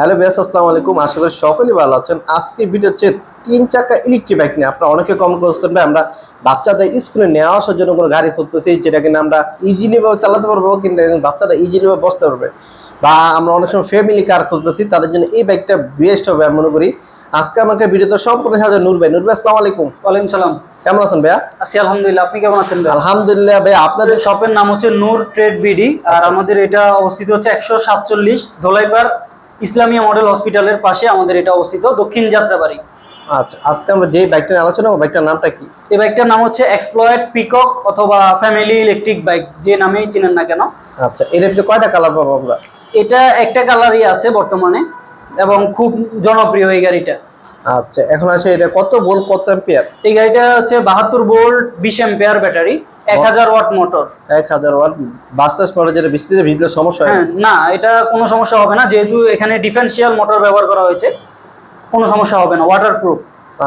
Hello base আসসালামু আলাইকুম। আশা করি সকলেই ভালো আছেন। আজকে ভিডিও হচ্ছে তিন চাকা ইলেকট্রিক বাইক নিয়ে। আপনারা অনেকে কম করছেন ভাই আমরা বাচ্চাদের স্কুলে নেওয়া আসার জন্য কোনো গাড়ি খুঁজতেছি যেটা কিনা আমরা ইজিলি ভাবে চালাতে পারব কিন্তু একজন বাচ্চারা ইজিলি ভাবে বসতে পারবে। বা আমরা অনেক সময় ফ্যামিলি কার খুঁজতেছি তাদের জন্য এই বাইকটা বেস্ট হবে আমি মনে করি। আজকে আমাকে ভিডিওতে সম্পূর্ণ সাহায্য নূর ভাই নূর ভাই আসসালামু আলাইকুম। ওয়ালাইকুম সালাম। কেমন আছেন ভাইয়া? আছি আলহামদুলিল্লাহ। আপনি কেমন আছেন ভাই? আলহামদুলিল্লাহ ভাই আপনাদের শপের নাম হচ্ছে নূর ট্রেড বিডি। আর আমাদের এটা অবস্থিত হচ্ছে একশো সাতচল্লিশ ধোলাইপাড় ইসলামিয়া মডেল হসপিটালের পাশে আমাদের এটা অবস্থিত দক্ষিণ যাত্রাবাড়ি। আচ্ছা আজকে আমরা যে বাইকটা নিয়ে আলোচনা করব বাইকটার নামটা কি? এই বাইকটার নাম হচ্ছে এক্সপ্লয়েড পিকক অথবা ফ্যামিলি ইলেকট্রিক বাইক যে নামেই চিনেন না কেন। আচ্ছা এর ভিতরে কয়টা কালার পাবো আমরা? এটা একটা কালারই আছে বর্তমানে এবং খুব জনপ্রিয় এই গাড়িটা। আচ্ছা এখন আছে এটা কত ভোল্ট কত অ্যাম্পিয়ার এই গাড়িটা হচ্ছে বাহাত্তর ভোল্ট বিশ এম্পিয়ার ব্যাটারি এক হাজার ওয়াট মোটর। এক হাজার ওয়াট বাসটাস পরে যেটা বৃষ্টিতে ভিজলে সমস্যা হয়। হ্যাঁ না এটা কোনো সমস্যা হবে না যেহেতু এখানে ডিফারেন্সিয়াল মোটর ব্যবহার করা হয়েছে কোনো সমস্যা হবে না ওয়াটারপ্রুফ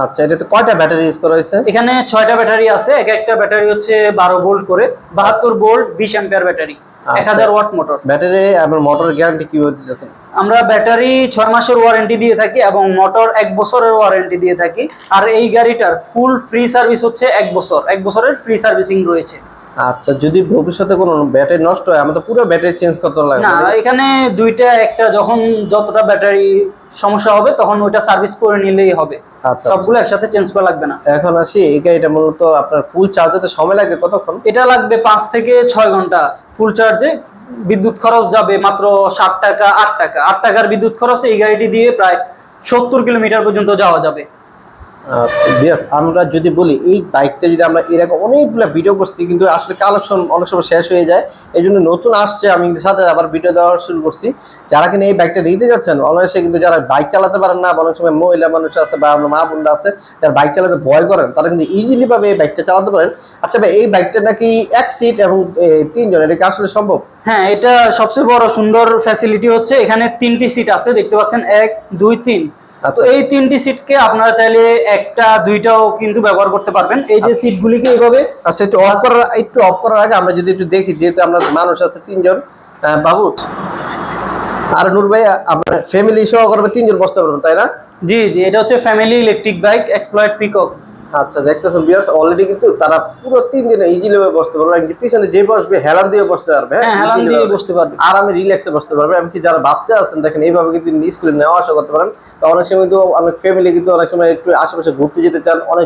আচ্ছা এটাতে কয়টা ব্যাটারি ইউজ করা হয়েছে? এখানে ছয়টা ব্যাটারি আছে এক একটা ব্যাটারি হচ্ছে বারো ভোল্ট করে বাহাত্তর ভোল্ট বিশ অ্যাম্পিয়ার ব্যাটারি। আচ্ছা। এক হাজার ওয়াট মোটর। ব্যাটারি আমার মোটর গ্যারান্টি কীভাবে দিতেছেন আমরা ব্যাটারি ছয় মাসের ওয়ারেন্টি দিয়ে থাকি এবং মোটর এক বছরের ওয়ারেন্টি দিয়ে থাকি। আর এই গাড়িটার ফুল ফ্রি সার্ভিস হচ্ছে এক বছর। এক বছরের ফ্রি সার্ভিসিং রয়েছে। আচ্ছা যদি ভবিষ্যতে কোনো ব্যাটারি নষ্ট হয় আমাদের পুরো ব্যাটারি চেঞ্জ করতে লাগে না এখানে দুইটা একটা যখন যতটা ব্যাটারি সমস্যা হবে তখন ওইটা সার্ভিস করে নিলেই হবে। আচ্ছা সবগুলো একসাথে চেঞ্জ করা লাগবে না। এখন আসি এই গাড়িটা মূলত আপনার ফুল চার্জ দিতে সময় লাগে কতক্ষণ? এটা লাগবে পাঁচ থেকে ছয় ঘণ্টা ফুল চার্জে বিদ্যুৎ খরচ যাবে মাত্র ষাট টাকা আট টাকা। আট টাকার বিদ্যুৎ খরচ এই গাড়িটি দিয়ে প্রায় সত্তর কিলোমিটার পর্যন্ত যাওয়া যাবে। আচ্ছা আমরা যদি বলি, এই বাইকটা যদি আমরা এরকম অনেকগুলো ভিডিও করছি, কিন্তু আসলে কালেকশন অনেক সময় শেষ হয়ে যায় এই জন্য নতুন আসছে, আমি সাথে আবার ভিডিও দেওয়া শুরু করছি। যারা কিনা এই বাইকটা নিতে যাচ্ছেন, অনায়াসে কিন্তু যারা বাইক চালাতে পারেন না অনেক সময় মহিলা মানুষ আছে, বা আমরা মা বোনরা আছে, যারা বাইক চালাতে ভয় করেন, তারা কিন্তু ইজিলি ভাবে এই বাইকটা চালাতে পারেন। আচ্ছা ভাই, এই বাইকটা নাকি এক সিট এবং তিনজন এটা কি আসলে সম্ভব? হ্যাঁ এটা সবচেয়ে বড় সুন্দর ফ্যাসিলিটি হচ্ছে, এখানে তিনটি সিট আছে, দেখতে পাচ্ছেন, এক, দুই, তিন। তো আচ্ছা এই তিনটি সিটকে আপনারা চাইলে একটা দুইটাও কিন্তু ব্যবহার করতে পারবেন। এই যে সিটগুলিকে এইভাবে আচ্ছা একটু অফ করার একটু অফ করার আগে আমরা যদি একটু দেখি যেহেতু আমরা মানুষ আছে তিনজন বাবু। আর নূর ভাই আমরা ফ্যামিলি সহ করবে তিনজন বসতে পারবেন তাই না? জি জি এটা হচ্ছে ফ্যামিলি ইলেকট্রিক বাইক এক্সপ্লয়েড পিকক আচ্ছা দেখতেছেন বিয়ার্স অলরেডি কিন্তু তারা পুরো তিনজনে ইজিলি ভাবে বসতে পারবে। এমনকি পিছনে যে বসবে হেলান দিয়ে বসতে পারবে হ্যাঁ? হেলান দিয়ে বসতে পারবে। আরামে রিল্যাক্সে বসতে পারবে। এমনকি যারা বাচ্চা আছেন দেখেন এইভাবে কিন্তু স্কুলে নেওয়া আসা করতে পারেন। তো অনেক সময় কিন্তু অনেক ফ্যামিলি কিন্তু অনেক সময় একটু আশেপাশে ঘুরতে যেতে চান। অনেক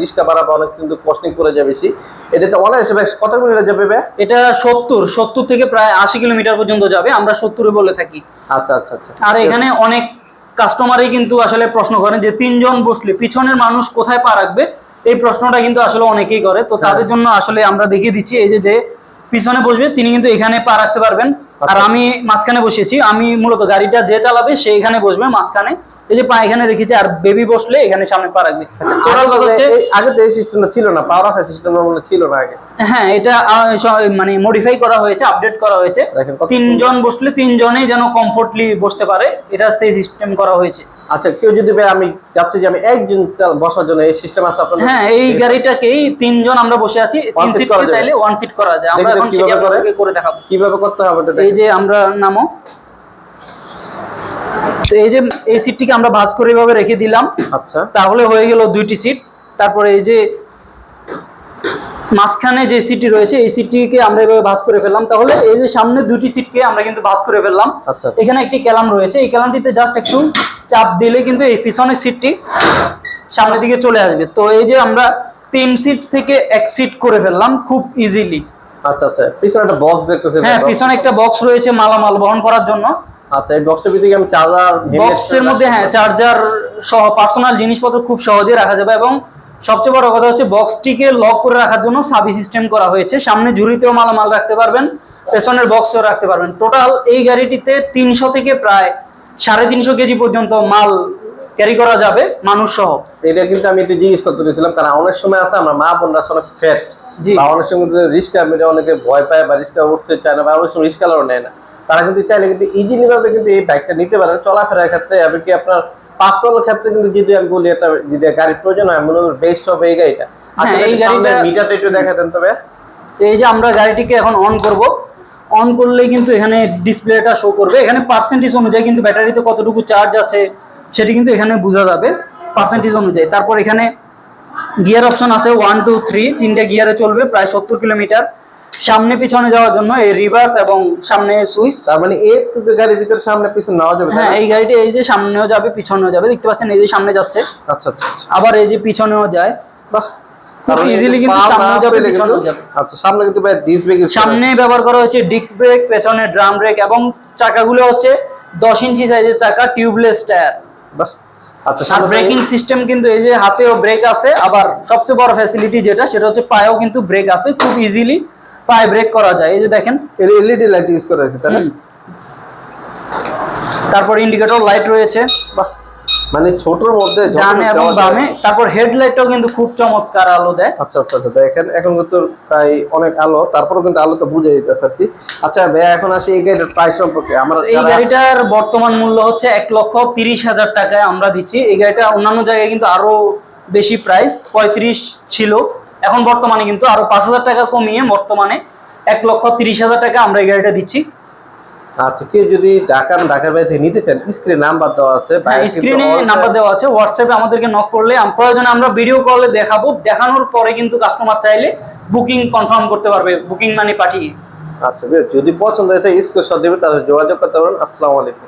রিক্সা ভাড়া বা অনেক কিন্তু কস্টিং করে যায় বেশি। এটাতে অনেক হিসেবে কত কিলোমিটার যাবে? এটা সত্তর সত্তর থেকে প্রায় আশি কিলোমিটার পর্যন্ত যাবে। আমরা সত্তরে বলে থাকি। আচ্ছা আচ্ছা আচ্ছা। আর এখানে অনেক কাস্টমারই কিন্তু আসলে প্রশ্ন করেন যে তিনজন বসলে পিছনের মানুষ কোথায় পা রাখবে? এই প্রশ্নটা কিন্তু আসলে অনেকেই করে। তো তাদের হ্যাঁ। জন্য আসলে আমরা দেখিয়ে দিচ্ছি এই যে যে পিছনে বসবে তিনি কিন্তু এখানে পা রাখতে পারবেন। আর আচ্ছা। আমি মাঝখানে বসেছি আমি মূলত গাড়িটা যে চালাবে সে এখানে বসবে মাঝখানে এই যে পা এখানে রেখেছি আর বেবি বসলে এখানে সামনে পা রাখবে। আগে তো এই- সিস্টেমটা ছিল না পা রাখার সিস্টেমটা মনে ছিল না আগে। হ্যাঁ এটা মানে মডিফাই করা হয়েছে আপডেট করা হয়েছে। তিনজন বসলে তিনজনেই যেন কমফোর্টলি বসতে পারে এটা সেই সিস্টেম করা হয়েছে। আচ্ছা কেউ যদি ভাই আমি চাচ্ছি যে আমি একজন বসার জন্য এই সিস্টেম আছে আপনাদের হ্যাঁ এই গাড়িটাকেই তিনজন আমরা বসে আছি তিন সিট করে চাইলে ওয়ান সিট করা যায়। আমরা এখন সেটা? আপনাদেরকে করে। দেখাবো। কীভাবে করতে হবে এটা এই যে আমরা নামো। তো এই যে এই সিটটিকে আমরা ভাঁজ করে এভাবে রেখে দিলাম। আচ্ছা। তাহলে হয়ে গেল দুইটি সিট তারপরে এই যে মাঝখানে যে সিটটি রয়েছে এই সিটটিকে আমরা এভাবে ভাস করে ফেললাম। তাহলে এই যে সামনে দুটি সিটকে আমরা কিন্তু ভাস করে ফেললাম। আচ্ছা। এখানে একটি ক্যালাম রয়েছে। এই ক্যালামটিতে জাস্ট একটু চাপ দিলে কিন্তু এই পিছনের সিটটি সামনের দিকে চলে আসবে। তো এই যে আমরা তিন সিট থেকে এক সিট করে ফেললাম খুব ইজিলি আচ্ছা আচ্ছা। পিছনে একটা বক্স দেখতেছি হ্যাঁ পিছনে একটা বক্স রয়েছে মালামাল বহন করার জন্য। আচ্ছা এই বক্সটার ভিতরে আমি চার্জার বক্সের মধ্যে হ্যাঁ চার্জার সহ পার্সোনাল জিনিসপত্র খুব সহজে রাখা যাবে এবং সবচেয়ে বড় কথা হচ্ছে বক্সটিকে লক করে রাখার জন্য সাবি সিস্টেম করা হয়েছে। সামনে ঝুড়িতেও মালামাল রাখতে পারবেন পেছনের বক্সেও রাখতে পারবেন। টোটাল এই গাড়িটিতে তিনশো থেকে প্রায় সাড়ে তিনশো কেজি পর্যন্ত মাল ক্যারি করা যাবে মানুষ সহ। এটা কিন্তু আমি একটু জিজ্ঞেস করতে গেছিলাম কারণ অনেক সময় আছে আমরা মা বোনরা আসলে ফ্যাট। বা অনেক সময় রিস্কা মেরে অনেকে ভয় পায় বা রিস্কা উঠতে চায় না বা অনেক সময় রিস্কালারও নেয় না। তারা কিন্তু চাইলে কিন্তু ইজিলি ভাবে কিন্তু এই বাইকটা নিতে পারেন। চলাফেরার ক্ষেত্রে এমনকি আপনার পার্সোনাল ক্ষেত্রে কিন্তু যদি আমি বলি একটা যদি গাড়ির প্রয়োজন হয় মনে বেস্ট হবে এই গাড়িটা। আচ্ছা হ্যাঁ, এই এই গাড়িটা গাড়িটা- মিটারটা একটু দেখাতেন তবে এই যে আমরা গাড়িটিকে এখন অন করব। অন করলেই কিন্তু এখানে ডিসপ্লেটা শো করবে। এখানে পার্সেন্টেজ অনুযায়ী কিন্তু ব্যাটারিতে কতটুকু চার্জ আছে সেটি কিন্তু এখানে বোঝা যাবে পার্সেন্টেজ অনুযায়ী। তারপর এখানে গিয়ার অপশন আছে ওয়ান টু থ্রি তিনটে গিয়ারে চলবে প্রায় সত্তর কিলোমিটার। সামনে পিছনে যাওয়ার জন্য এই রিভার্স এবং সামনে সুইচ তার মানে একটু গাড়ির ভিতরে সামনে পিছনে নেওয়া যাবে হ্যাঁ এই গাড়িটি এই যে সামনেও যাবে পিছনেও যাবে। দেখতে পাচ্ছেন এই যে সামনে যাচ্ছে। আচ্ছা আচ্ছা আচ্ছা। আবার এই যে পিছনেও যায়। বাহ মানে আচ্ছা সামনে ব্যবহার করা হচ্ছে ডিস্ক ব্রেক পেছনে ড্রাম ব্রেক এবং চাকাগুলো হচ্ছে দশ ইঞ্চি সাইজের চাকা টিউবলেস টায়ার আচ্ছা ব্রেকিং সিস্টেম কিন্তু এই যে হাতেও ব্রেক আছে আবার সবচেয়ে বড় ফ্যাসিলিটি যেটা সেটা হচ্ছে পায়েও কিন্তু ব্রেক আছে খুব ইজিলি পায়ে ব্রেক করা যায়। এই যে দেখেন। এলইডি লাইট ইউজ করা হয়েছে না হুম। তারপর ইন্ডিকেটর লাইট রয়েছে। বাহ। মানে ছোটর মধ্যে ডানে এবং বামে। তারপর হেডলাইটটাও কিন্তু খুব চমৎকার আলো দেয়। আচ্ছা আচ্ছা আচ্ছা দেখেন এখন কিন্তু প্রায় অনেক আলো। তারপরেও কিন্তু আলো তো বুঝে যেতেছে আর কি। আচ্ছা ভাইয়া এখন আসি এই গাড়ির প্রাইস সম্পর্কে। আমরা এই গাড়িটার বর্তমান মূল্য হচ্ছে এক লক্ষ তিরিশ হাজার টাকায় আমরা দিচ্ছি। এই গাড়িটা অন্যান্য জায়গায় কিন্তু আরও বেশি প্রাইস পঁয়ত্রিশ ছিল। এখন বর্তমানে কিন্তু আরও পাঁচ হাজার টাকা কমিয়ে বর্তমানে এক লক্ষ তিরিশ হাজার টাকা আমরা এই গাড়িটা দিচ্ছি। আচ্ছা কেউ যদি ঢাকার ঢাকার বাইরে থেকে নিতে চান স্ক্রিনে নাম্বার দেওয়া আছে স্ক্রিনে নাম্বার দেওয়া আছে হোয়াটসঅ্যাপে আমাদেরকে নক করলে প্রয়োজনে আমরা ভিডিও কলে দেখাবো দেখানোর পরে কিন্তু কাস্টমার চাইলে বুকিং কনফার্ম করতে পারবে বুকিং মানে পাঠিয়ে। আচ্ছা যদি পছন্দ হয়েছে স্ক্রিনশট দেবে তাহলে যোগাযোগ করতে পারেন। আসসালামু আলাইকুম।